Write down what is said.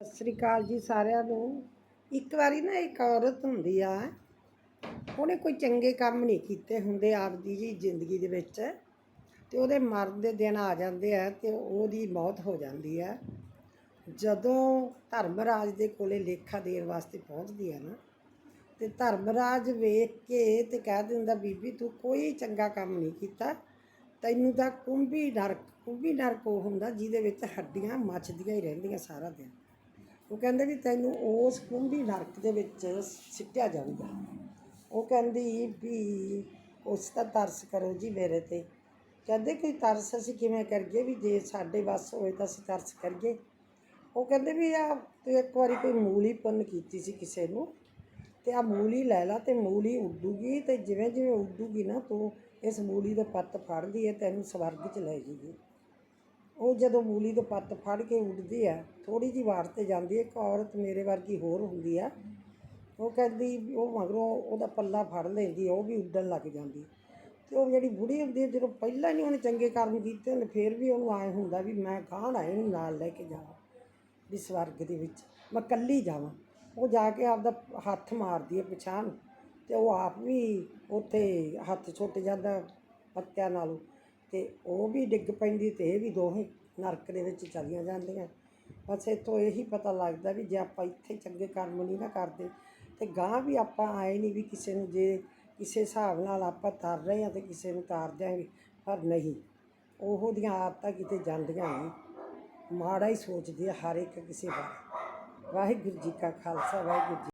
ਸਤਿ ਸ੍ਰੀ ਅਕਾਲ ਜੀ ਸਾਰਿਆਂ ਨੂੰ। ਇੱਕ ਵਾਰੀ ਨਾ ਇੱਕ ਔਰਤ ਹੁੰਦੀ ਆ, ਉਹਨੇ ਕੋਈ ਚੰਗੇ ਕੰਮ ਨਹੀਂ ਕੀਤੇ ਹੁੰਦੇ ਆਪਦੀ ਜੀ ਜ਼ਿੰਦਗੀ ਦੇ ਵਿੱਚ। ਤੇ ਉਹਦੇ ਮਰਨ ਦੇ ਦਿਨ ਆ ਜਾਂਦੇ ਆ ਤੇ ਉਹਦੀ ਮੌਤ ਹੋ ਜਾਂਦੀ ਆ। ਜਦੋਂ ਧਰਮਰਾਜ ਦੇ ਕੋਲੇ ਲੇਖਾ ਦੇਣ ਵਾਸਤੇ ਪਹੁੰਚਦੀ ਆ ਨਾ, ਤੇ ਧਰਮਰਾਜ ਵੇਖ ਕੇ ਤੇ ਕਹਿ ਦਿੰਦਾ, ਬੀਬੀ, ਤੂੰ ਕੋਈ ਚੰਗਾ ਕੰਮ ਨਹੀਂ ਕੀਤਾ। ਤੈਨੂੰ ਤਾਂ ਕੁੰਭੀ ਨਰਕ ਕੁੰਭੀ ਨਰਕ ਉਹ ਹੁੰਦਾ ਜਿਹਦੇ ਵਿੱਚ ਹੱਡੀਆਂ ਮੱਚਦੀਆਂ ਹੀ ਰਹਿੰਦੀਆਂ ਸਾਰਾ ਦਿਨ। ਉਹ ਕਹਿੰਦੇ ਵੀ ਤੈਨੂੰ ਉਸ ਕੁੰਭੀ ਨਰਕ ਦੇ ਵਿੱਚ ਸਿੱਟਿਆ ਜਾਊਗਾ। ਉਹ ਕਹਿੰਦੀ ਵੀ ਉਸ ਦਾ ਤਰਸ ਕਰੋ ਜੀ ਮੇਰੇ ਤੇ। ਕਹਿੰਦੇ ਕੋਈ ਤਰਸ ਅਸੀਂ ਕਿਵੇਂ ਕਰੀਏ? ਵੀ ਜੇ ਸਾਡੇ ਵੱਸ ਹੋਏ ਤਾਂ ਅਸੀਂ ਤਰਸ ਕਰੀਏ। ਉਹ ਕਹਿੰਦੇ ਵੀ ਆ ਤੂੰ ਇੱਕ ਵਾਰੀ ਕੋਈ ਮੂਲੀ ਪੁੰਨ ਕੀਤੀ ਸੀ ਕਿਸੇ ਨੂੰ, ਤੇ ਆ ਮੂਲੀ ਲੈ ਲਾ ਤੇ ਮੂਲੀ ਉੱਡੂਗੀ ਤੇ ਜਿਵੇਂ ਜਿਵੇਂ ਉੱਡੂਗੀ ਨਾ ਤੂੰ ਇਸ ਮੂਲੀ ਦੇ ਪੱਤ ਫੜਦੀ ਹੈ ਤੈਨੂੰ ਸਵਰਗ 'ਚ ਲੈ ਜੂਗੀ ਉਹ ਜਦੋਂ ਮੂਲੀ ਦੇ ਪੱਤ ਫੜ ਕੇ ਉੱਡਦੀ ਆ ਥੋੜੀ ਜਿਹੀ ਵਾਰ ਤੇ ਜਾਂਦੀ ਹੈ ਇੱਕ ਔਰਤ ਮੇਰੇ ਵਰਗੀ ਹੋਰ ਹੁੰਦੀ ਆ। ਉਹ ਕਹਿੰਦੀ ਉਹ ਮਗਰੋਂ ਉਹਦਾ ਪੱਲਾ ਫੜ ਲੈਂਦੀ ਉਹ ਵੀ ਉੱਡਣ ਲੱਗ ਜਾਂਦੀ ਤੇ ਉਹ ਜਿਹੜੀ ਬੁੜੀ ਹੁੰਦੀ ਹੈ ਜਦੋਂ ਪਹਿਲਾਂ ਨਹੀਂ ਉਹਨੇ ਚੰਗੇ ਕਰਮ ਕੀਤੇ ਹੁੰਦੇ ਫਿਰ ਵੀ ਉਹਨੂੰ ਆਏ ਹੁੰਦਾ ਵੀ ਮੈਂ ਗਾਂਢ ਆਏ ਨੂੰ ਨਾਲ ਲੈ ਕੇ ਜਾਵਾਂ, ਵੀ ਸਵਰਗ ਦੇ ਵਿੱਚ ਮੈਂ ਕੱਲੀ ਜਾਵਾਂ। ਉਹ ਜਾ ਕੇ ਆਪਦਾ ਹੱਥ ਮਾਰਦੀ ਹੈ ਪਛਾਣ ਤੇ ਉਹ ਆਪ ਵੀ ਉੱਥੇ ਹੱਥ ਛੁੱਟ ਜਾਂਦਾ ਪੱਤਿਆਂ ਨਾਲੋਂ। ਅਤੇ ਉਹ ਵੀ ਡਿੱਗ ਪੈਂਦੀ ਅਤੇ ਇਹ ਵੀ ਦੋਹੇ ਨਰਕ ਦੇ ਵਿੱਚ ਚਲੀਆਂ ਜਾਂਦੀਆਂ। ਬਸ ਇੱਥੋਂ ਇਹੀ ਪਤਾ ਲੱਗਦਾ ਵੀ ਜੇ ਆਪਾਂ ਇੱਥੇ ਚੰਗੇ ਕਰਮ ਨਹੀਂ ਨਾ ਕਰਦੇ, ਤੇ ਗਾਂਹ ਵੀ ਆਪਾਂ ਆਏ ਨਹੀਂ ਵੀ ਕਿਸੇ ਨੂੰ ਜੇ ਕਿਸੇ ਹਿਸਾਬ ਨਾਲ ਆਪਾਂ ਤਰ ਰਹੇ ਹਾਂ ਤੇ ਕਿਸੇ ਨੂੰ ਤਾਰ ਦਿਆਂਗੇ, ਪਰ ਨਹੀਂ। ਉਹੋ ਦੀਆਂ ਆਦਤਾਂ ਕਿਤੇ ਜਾਂਦੀਆਂ ਨਹੀਂ। ਮਾੜਾ ਹੀ ਸੋਚਦੇ ਹੈ ਹਰ ਇੱਕ ਕਿਸੇ ਬਾਰੇ। ਵਾਹਿਗੁਰੂ ਜੀ ਕਾ ਖਾਲਸਾ, ਵਾਹਿਗੁਰੂ ਜੀ